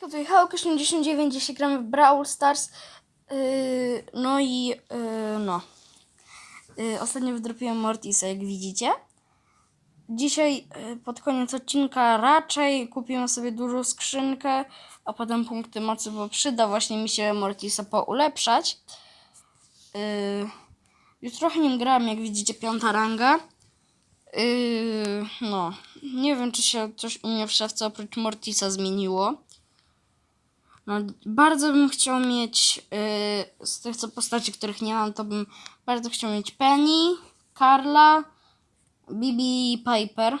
Tutaj Hulk89, dzisiaj gramy w Brawl Stars. Yy, no i yy, no. Yy, ostatnio wydropiłem Mortisa, jak widzicie. Dzisiaj yy, pod koniec odcinka raczej kupiłem sobie dużą skrzynkę, a potem punkty mocy, bo przyda właśnie mi się Mortisa poulepszać. Yy, już trochę nim grałem, jak widzicie, piąta ranga. Yy, no, nie wiem, czy się coś u mnie w szafce oprócz Mortisa zmieniło. No, bardzo bym chciał mieć yy, z tych co postaci, których nie mam, to bym bardzo chciał mieć Penny, Carla, Bibi i Piper.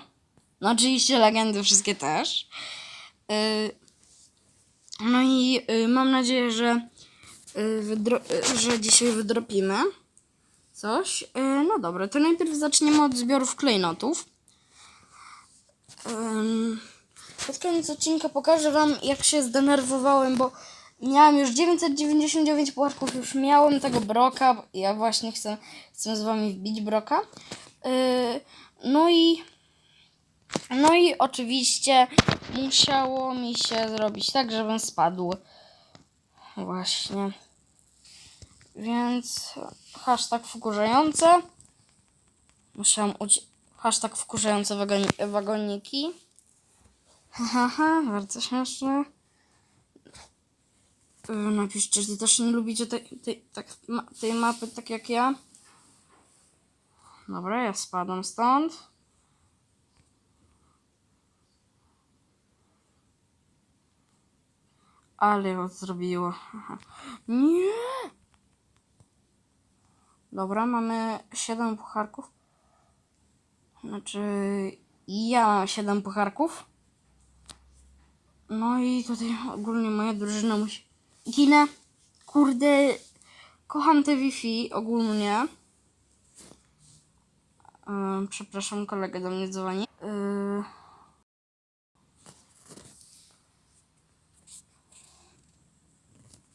No oczywiście legendy wszystkie też. Yy, no i yy, mam nadzieję, że, yy, yy, że dzisiaj wydropimy coś. Yy, no dobra, to najpierw zaczniemy od zbiorów klejnotów. Ym, pod koniec odcinka pokażę wam, jak się zdenerwowałem, bo miałem już 999 pucharków, już miałem tego broka. Ja właśnie chcę, chcę z wami wbić broka. Yy, no i no i oczywiście musiało mi się zrobić tak, żebym spadł. Właśnie. Więc hashtag wkurzające. Musiałam ucie... Hashtag wkurzające wagoni... wagoniki. Haha, bardzo śmieszne. Yy, Napiszcie, czy też nie lubicie tej, tej, tak, tej mapy tak jak ja. Dobra, ja spadam stąd. Ale ją zrobiło. Aha. Nie! Dobra, mamy 7 pucharków. Znaczy, ja mam 7 pucharków. No i tutaj ogólnie moja drużyna musi... Ginę. Kurde. Kocham te Wi-Fi ogólnie. Przepraszam, kolega do mnie dzwoni. Yy...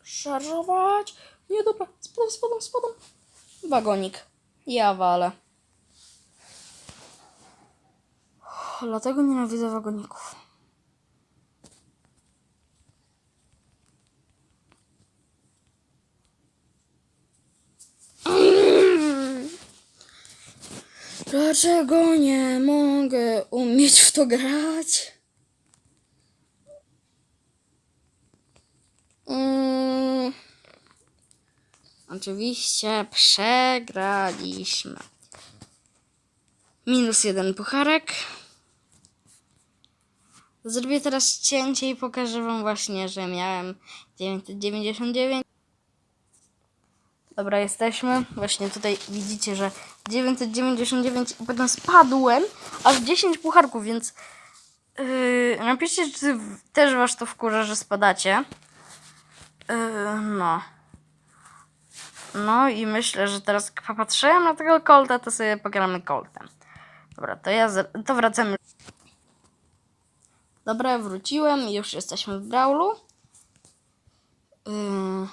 Szarżować. Nie, dobra. Spadam, spadam, spadam. Wagonik. Ja walę. Dlatego nienawidzę wagoników. Dlaczego nie mogę umieć w to grać? Mm. Oczywiście przegraliśmy. Minus jeden pucharek. Zrobię teraz cięcie i pokażę wam właśnie, że miałem 999. Dobra, jesteśmy. Właśnie tutaj widzicie, że 999 i potem spadłem aż 10 pucharków, więc yy, napiszcie, czy też was to wkurza, że spadacie. Yy, no. No i myślę, że teraz jak popatrzyłem na tego Colta, to sobie pogramy Coltem. Dobra, to ja to wracamy. Dobra, wróciłem i już jesteśmy w Brawlu. Yy,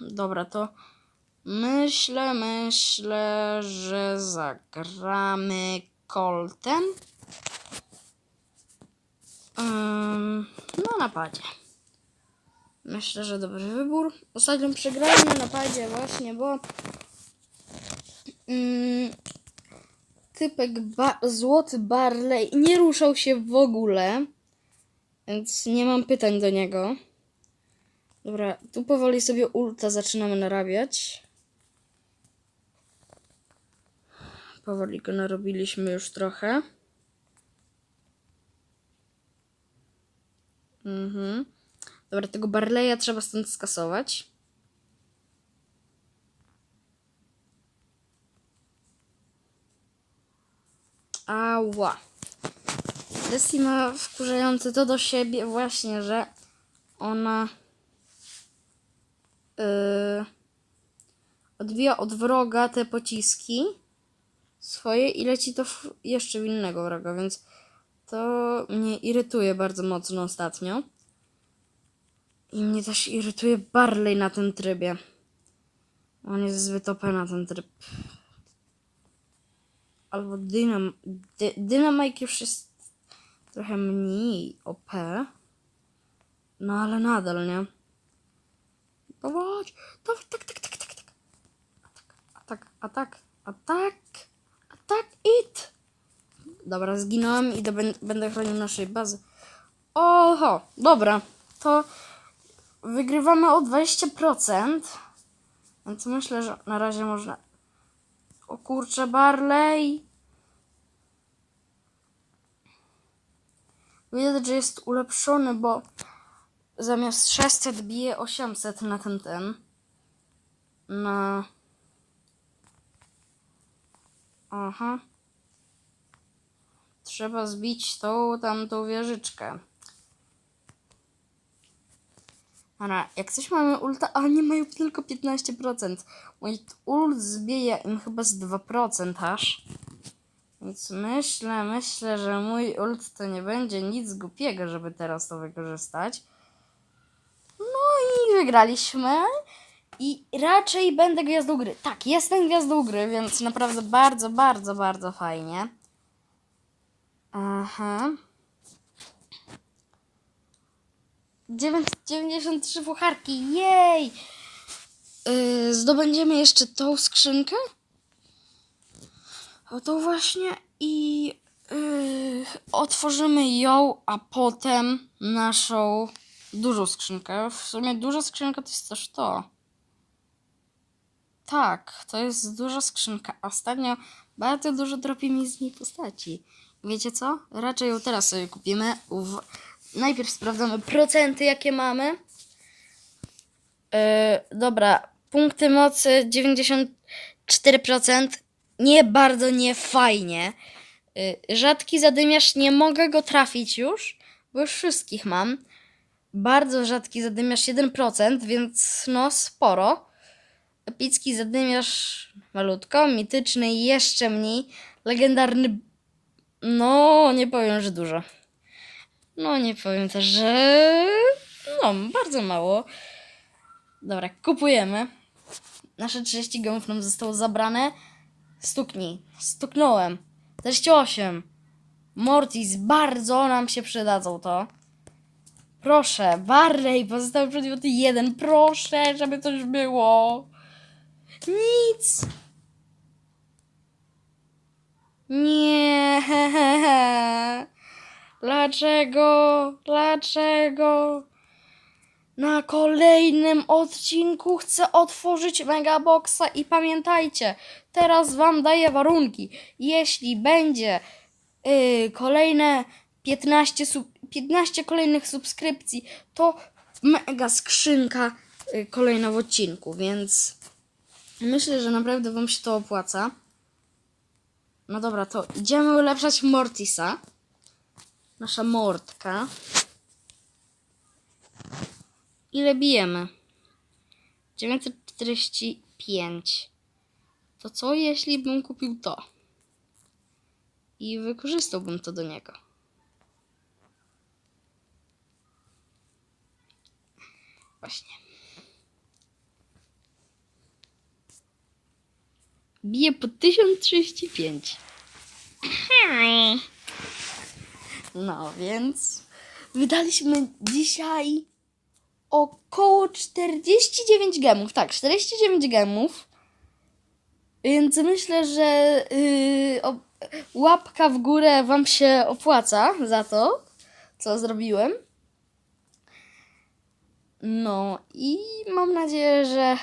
dobra, to myślę, myślę, że zagramy Coltem. Ym, na napadzie. Myślę, że dobry wybór. Ostatnio przegrałem na napadzie właśnie, bo typek ba- złoty Barley nie ruszał się w ogóle, więc nie mam pytań do niego. Dobra, tu powoli sobie ulta zaczynamy narabiać. Powoli go narobiliśmy już trochę. Mhm. Dobra, tego Barleya trzeba stąd skasować. Ała. Jessie ma wkurzające to do siebie właśnie, że ona yy, odbija od wroga te pociski swoje i leci to w jeszcze w innego wroga, więc to mnie irytuje bardzo mocno ostatnio. I mnie też irytuje Barley na tym trybie. On jest zbyt OP na ten tryb. Albo Dynam... Dy, Dynamite już jest trochę mniej OP. No ale nadal, nie? Dawać, dawaj, tak, tak, tak, tak, tak. Atak, atak, atak, atak, it. Dobra, zginąłem i będę chronił naszej bazy. Oho, dobra, to wygrywamy o 20%. Więc myślę, że na razie można... O kurczę, Barley. Widać, że jest ulepszony, bo zamiast 600 bije 800 na ten ten. Na... Aha. Trzeba zbić tą tamtą wieżyczkę. Dobra, jak coś mamy ulta, a nie mają tylko 15%. Mój ult zbija im chyba z 2% aż. Więc myślę, myślę, że mój ult to nie będzie nic głupiego, żeby teraz to wykorzystać. No i wygraliśmy. I raczej będę gwiazdą gry. Tak, jestem gwiazdą gry, więc naprawdę bardzo, bardzo, bardzo fajnie. Aha. 993 pucharki, jej! Yy, zdobędziemy jeszcze tą skrzynkę? O to właśnie i yy, otworzymy ją, a potem naszą dużą skrzynkę. W sumie duża skrzynka to jest też to. Tak, to jest duża skrzynka. Ostatnio bardzo dużo dropi mi z niej postaci. Wiecie co? Raczej ją teraz sobie kupimy. Najpierw sprawdzamy procenty, jakie mamy. Yy, dobra, punkty mocy 94%. Nie bardzo nie fajnie. Yy, rzadki zadymiarz, nie mogę go trafić już, bo już wszystkich mam. Bardzo rzadki zadymiarz 1%, więc no sporo. Epicki zadymiarz malutko, mityczny jeszcze mniej, legendarny no nie powiem, że dużo. No nie powiem też, że no bardzo mało. Dobra, kupujemy. Nasze 30 gemów nam zostało zabrane. Stuknij. Stuknąłem. 48. Mortis, bardzo nam się przydadzą to. Proszę, Barley, pozostały przedmioty jeden. Proszę, żeby coś było. Nic. Nie. Dlaczego? Dlaczego? Na kolejnym odcinku chcę otworzyć Megaboxa i pamiętajcie, teraz wam daję warunki. Jeśli będzie yy, kolejne 15, sub, 15 kolejnych subskrypcji, to mega skrzynka yy, kolejna w odcinku, więc myślę, że naprawdę wam się to opłaca. No dobra, to idziemy ulepszać Mortisa. Nasza Mortka. Ile bijemy? 945. To co jeśli bym kupił to? I wykorzystałbym to do niego. Właśnie. Bije po 1035. No więc wydaliśmy dzisiaj około 49 gemów. Tak, 49 gemów. Więc myślę, że yy, o, łapka w górę Wam się opłaca za to, co zrobiłem. No i mam nadzieję, że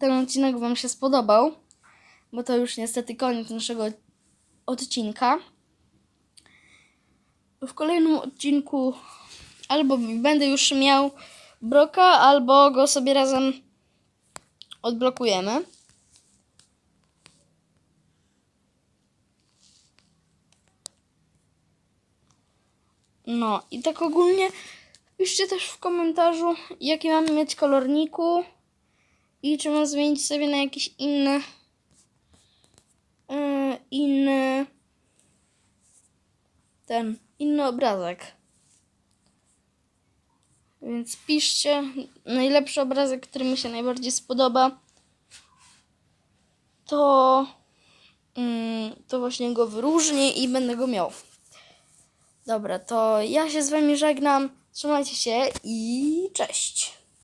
ten odcinek Wam się spodobał, bo to już niestety koniec naszego odcinka. W kolejnym odcinku albo będę już miał Broka, albo go sobie razem odblokujemy. No i tak ogólnie piszcie też w komentarzu, jaki mamy mieć kolorniku i czy mam zmienić sobie na jakiś inny inny ten inny obrazek. Więc piszcie najlepszy obrazek, który mi się najbardziej spodoba. To, mm, to właśnie go wyróżnię i będę go miał. Dobra, to ja się z wami żegnam. Trzymajcie się i cześć.